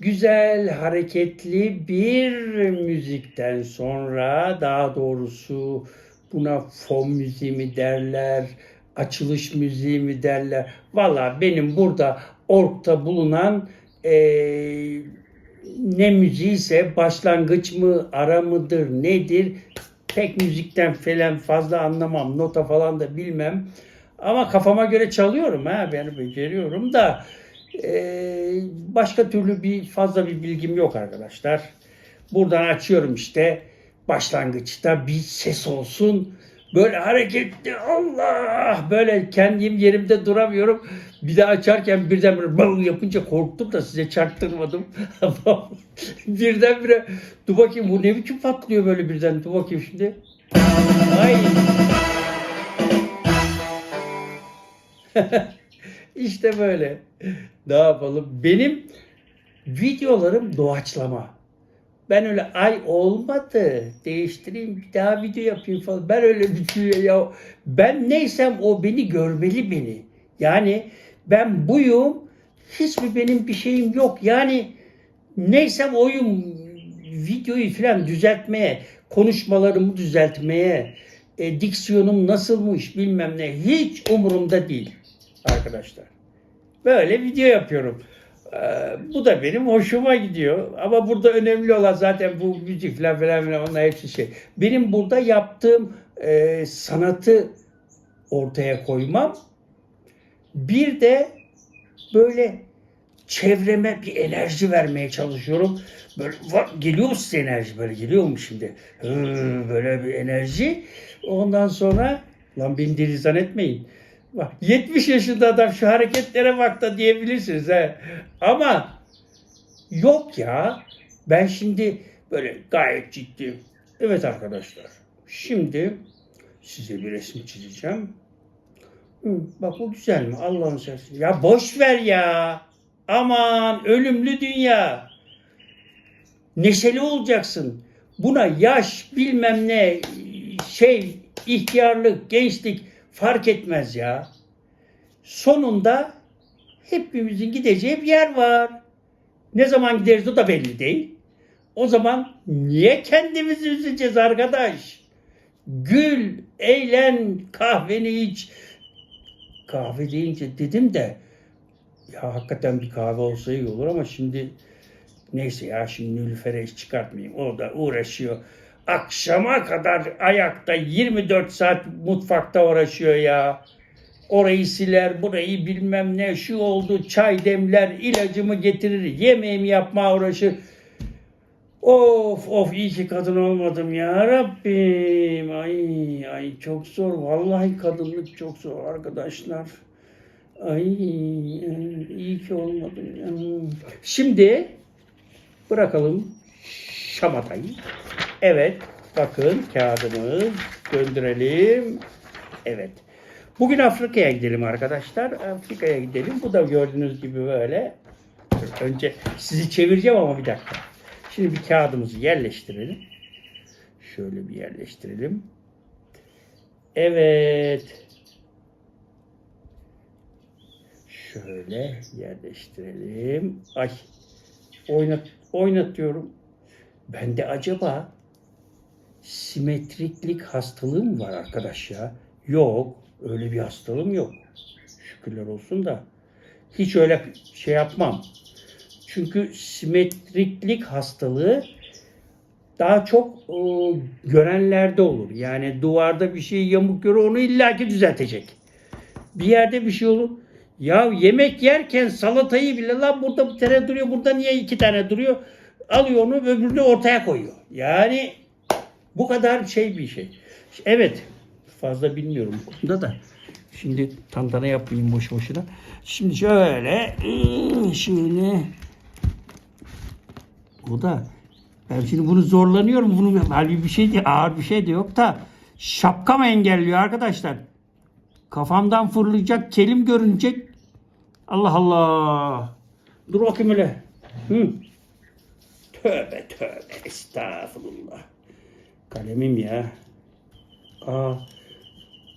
güzel, hareketli bir müzikten sonra daha doğrusu buna fon müziği mi derler, açılış müziği mi derler. Valla benim burada orkta bulunan eee ne müziğiyse başlangıç mı, ara mıdır, nedir? Pek müzikten falan fazla anlamam. Nota falan da bilmem. Ama kafama göre çalıyorum ha. Ben beceriyorum da eee, başka türlü bir fazla bir bilgim yok arkadaşlar. Buradan açıyorum işte. Başlangıçta bir ses olsun. Böyle hareketli Allah böyle kendim yerimde duramıyorum. Bir de açarken birdenbire bam yapınca korktum da size çaktırmadım. birdenbire dur bakayım bu ne biçim patlıyor böyle birden dur bakayım şimdi. Ay. işte böyle. Ne yapalım? Benim videolarım doğaçlama. Ben öyle ay olmadı değiştireyim bir daha video yapayım falan. Ben öyle bir şey ya. Ben neysem o beni görmeli beni. Yani ben buyum hiçbir benim bir şeyim yok. Yani neysem oyum videoyu falan düzeltmeye, konuşmalarımı düzeltmeye, e, diksiyonum nasılmış bilmem ne hiç umurumda değil arkadaşlar. Böyle video yapıyorum. Ee, bu da benim hoşuma gidiyor. Ama burada önemli olan zaten bu müzik falan filan filan onlar hepsi şey. Benim burada yaptığım e, sanatı ortaya koymam. Bir de böyle çevreme bir enerji vermeye çalışıyorum. Böyle var, geliyor size enerji böyle geliyor mu şimdi? Hı, böyle bir enerji. Ondan sonra lan beni deli zannetmeyin. Bak 70 yaşında adam şu hareketlere bak da diyebilirsiniz he. Ama yok ya. Ben şimdi böyle gayet ciddiyim. Evet arkadaşlar. Şimdi size bir resim çizeceğim. Hı, bak o güzel mi? Allah'ın sesi. Ya boş ver ya. Aman ölümlü dünya. Neşeli olacaksın. Buna yaş bilmem ne şey ihtiyarlık, gençlik fark etmez ya. Sonunda hepimizin gideceği bir yer var. Ne zaman gideriz o da belli değil. O zaman niye kendimizi üzeceğiz arkadaş? Gül, eğlen, kahveni iç. Kahve deyince dedim de ya hakikaten bir kahve olsa iyi olur ama şimdi neyse ya şimdi Nülüfer'e hiç çıkartmayayım. O da uğraşıyor. Akşama kadar ayakta 24 saat mutfakta uğraşıyor ya. Orayı siler, burayı bilmem ne, şu oldu, çay demler, ilacımı getirir, yemeğimi yapmaya uğraşır. Of of iyi ki kadın olmadım ya Rabbim. Ay ay çok zor. Vallahi kadınlık çok zor arkadaşlar. Ay iyi ki olmadım ya. Şimdi bırakalım şamatayı. Evet bakın kağıdımız döndürelim. Evet. Bugün Afrika'ya gidelim arkadaşlar. Afrika'ya gidelim. Bu da gördüğünüz gibi böyle. Önce sizi çevireceğim ama bir dakika. Şimdi bir kağıdımızı yerleştirelim. Şöyle bir yerleştirelim. Evet. Şöyle yerleştirelim. Ay. Oynat, oynatıyorum. Bende acaba simetriklik hastalığı mı var arkadaş ya? Yok. Öyle bir hastalığım yok. Şükürler olsun da. Hiç öyle şey yapmam. Çünkü simetriklik hastalığı daha çok e, görenlerde olur. Yani duvarda bir şey yamuk görür onu illaki düzeltecek. Bir yerde bir şey olur. Ya yemek yerken salatayı bile lan burada bir tane duruyor burada niye iki tane duruyor? Alıyor onu öbürünü ortaya koyuyor. Yani bu kadar şey bir şey. Evet fazla bilmiyorum bu konuda da. Şimdi tantana yapmayayım boş boşuna. Şimdi şöyle ıı, şöyle o da ben şimdi bunu zorlanıyorum. Bunu halbuki bir şey de ağır bir şey de yok da şapkam engelliyor arkadaşlar. Kafamdan fırlayacak, kelim görünecek. Allah Allah. Dur bakayım öyle. Hı. Tövbe tövbe estağfurullah. Kalemim ya. Aa,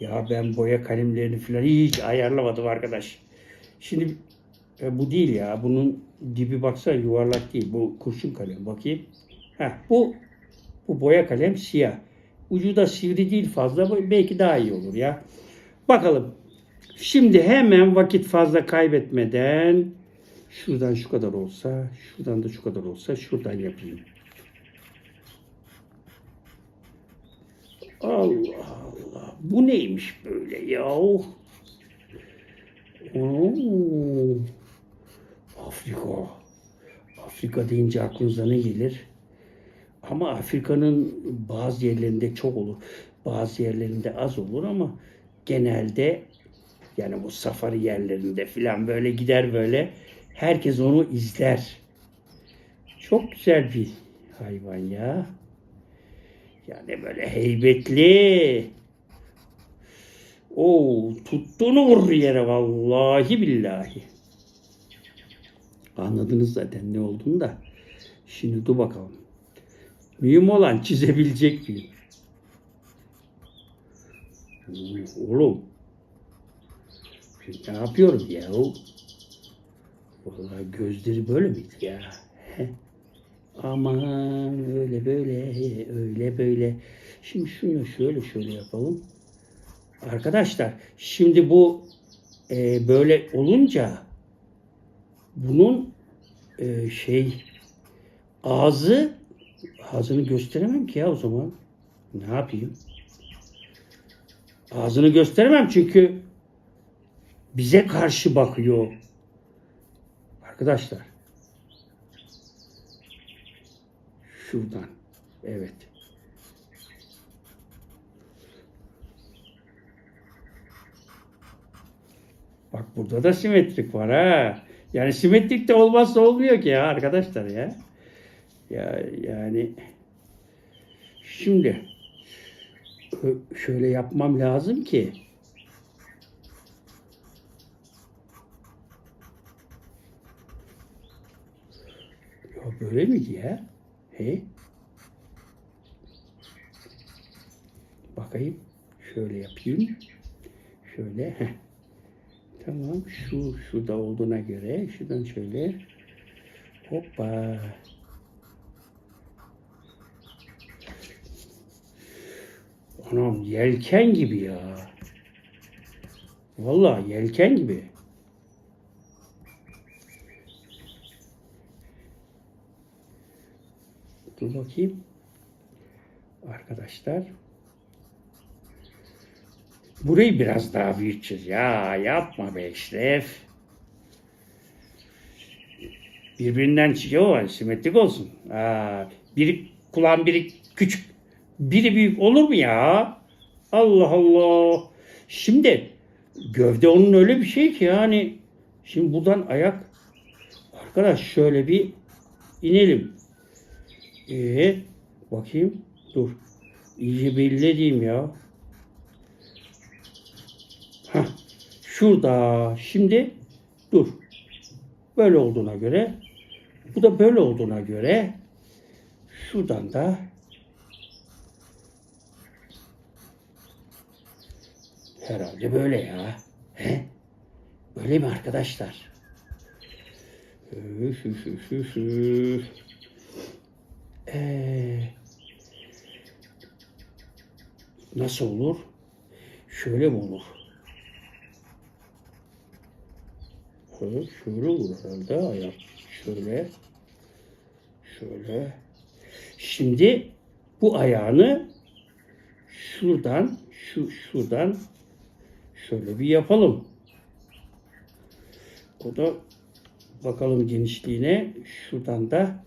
ya ben boya kalemlerini falan hiç ayarlamadım arkadaş. Şimdi e, bu değil ya. Bunun dibi baksana yuvarlak değil. Bu kurşun kalem. Bakayım. Heh, bu bu boya kalem siyah. Ucu da sivri değil fazla. Belki daha iyi olur ya. Bakalım. Şimdi hemen vakit fazla kaybetmeden şuradan şu kadar olsa, şuradan da şu kadar olsa şuradan yapayım. Allah Allah. Bu neymiş böyle yahu? Oo. Afrika. Afrika deyince aklınıza ne gelir? Ama Afrika'nın bazı yerlerinde çok olur. Bazı yerlerinde az olur ama genelde yani bu safari yerlerinde filan böyle gider böyle. Herkes onu izler. Çok güzel bir hayvan ya. Yani böyle heybetli. Oo, tuttuğunu vurur yere vallahi billahi. Anladınız zaten ne olduğunu da. Şimdi dur bakalım. Mühim olan çizebilecek miyim? Oğlum. Ne yapıyorum ya? Vallahi gözleri böyle miydi ya? Aman öyle böyle öyle böyle. Şimdi şunu şöyle şöyle yapalım. Arkadaşlar şimdi bu e, böyle olunca bunun e, şey ağzı ağzını gösteremem ki ya o zaman. Ne yapayım? Ağzını gösteremem çünkü bize karşı bakıyor. Arkadaşlar. Şuradan. Evet. Bak burada da simetrik var ha. Yani simetrik de olmazsa olmuyor ki ya arkadaşlar ya. Ya yani şimdi şöyle yapmam lazım ki ya böyle miydi ya? He? Bakayım. Şöyle yapayım. Şöyle. Heh. Tamam. Şu şurada olduğuna göre şuradan şöyle. Hoppa. Anam yelken gibi ya. Vallahi yelken gibi. Dur bakayım. Arkadaşlar. Burayı biraz daha büyük çiz. Ya yapma be Eşref. Birbirinden çıkıyor ama simetrik olsun. Aa, biri kulağın biri küçük. Biri büyük olur mu ya? Allah Allah. Şimdi gövde onun öyle bir şey ki yani. Şimdi buradan ayak. Arkadaş şöyle bir inelim. Ee, bakayım. Dur. İyice belli edeyim ya. Hah. Şurada. Şimdi dur. Böyle olduğuna göre bu da böyle olduğuna göre şuradan da herhalde böyle ya. He? Böyle mi arkadaşlar? Üf, üf, üf, üf. Ee, nasıl olur? Şöyle mi olur? Şöyle olur herhalde ayak. Şöyle. Şöyle. Şimdi bu ayağını şuradan, şu şuradan şöyle bir yapalım. O da bakalım genişliğine. Şuradan da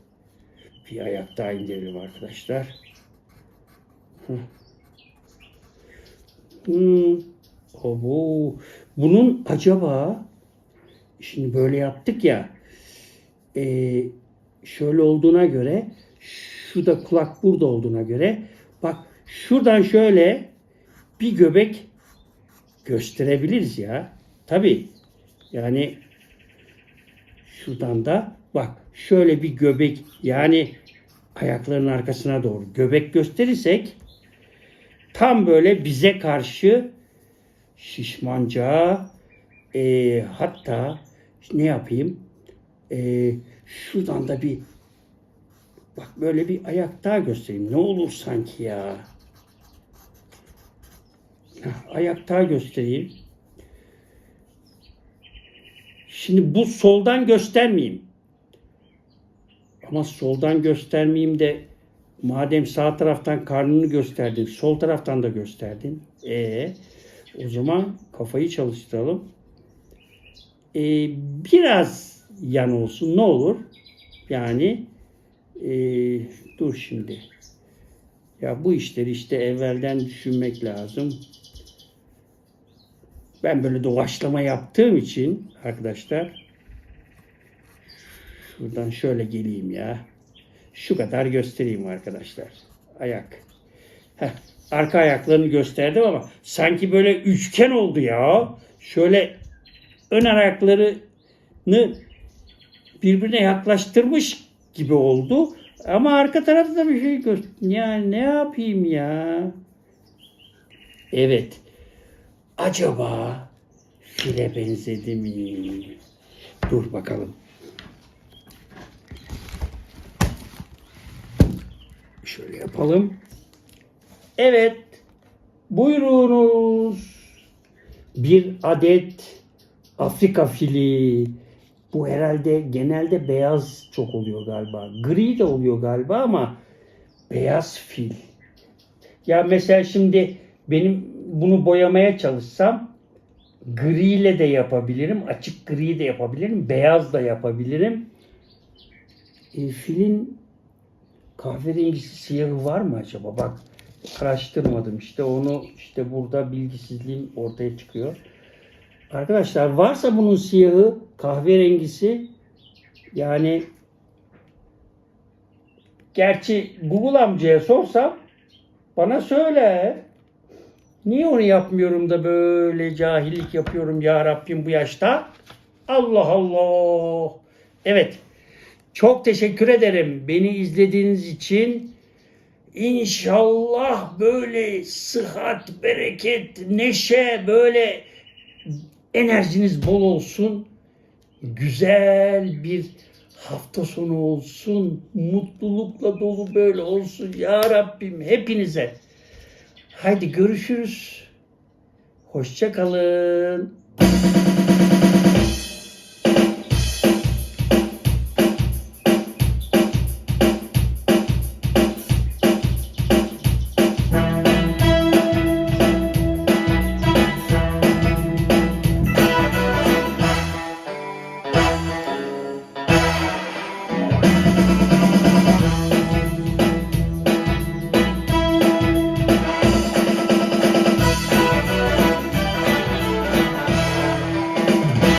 bir ayak daha indirelim arkadaşlar. Hmm. Abo. Bunun acaba şimdi böyle yaptık ya e, şöyle olduğuna göre şu da kulak burada olduğuna göre bak şuradan şöyle bir göbek gösterebiliriz ya. Tabi yani şuradan da bak şöyle bir göbek yani ayaklarının arkasına doğru göbek gösterirsek tam böyle bize karşı şişmanca e, hatta ne yapayım Ee, şuradan da bir bak böyle bir ayak daha göstereyim. Ne olur sanki ya. Ayak daha göstereyim. Şimdi bu soldan göstermeyeyim. Ama soldan göstermeyeyim de madem sağ taraftan karnını gösterdin, sol taraftan da gösterdin. E o zaman kafayı çalıştıralım. E, biraz yan olsun ne olur? Yani e, dur şimdi. Ya bu işleri işte evvelden düşünmek lazım. Ben böyle doğaçlama yaptığım için arkadaşlar şuradan şöyle geleyim ya. Şu kadar göstereyim arkadaşlar. Ayak. Heh, arka ayaklarını gösterdim ama sanki böyle üçgen oldu ya. Şöyle ön ayaklarını birbirine yaklaştırmış gibi oldu. Ama arka tarafta bir şey gör. Ya ne yapayım ya? Evet. Acaba file benzedi mi? Dur bakalım. Şöyle yapalım. Evet. Buyurunuz. Bir adet Afrika fili. Bu herhalde genelde beyaz çok oluyor galiba. Gri de oluyor galiba ama beyaz fil. Ya mesela şimdi benim bunu boyamaya çalışsam griyle de yapabilirim, açık gri de yapabilirim, beyaz da yapabilirim. E, filin kahverengisi siyahı var mı acaba? Bak araştırmadım işte onu işte burada bilgisizliğim ortaya çıkıyor. Arkadaşlar varsa bunun siyahı kahverengisi yani gerçi Google amcaya sorsam bana söyler. Niye onu yapmıyorum da böyle cahillik yapıyorum ya Rabbim bu yaşta? Allah Allah. Evet. Çok teşekkür ederim beni izlediğiniz için. İnşallah böyle sıhhat, bereket, neşe, böyle enerjiniz bol olsun. Güzel bir hafta sonu olsun. Mutlulukla dolu böyle olsun. Ya Rabbim hepinize. Haydi görüşürüz. Hoşça kalın.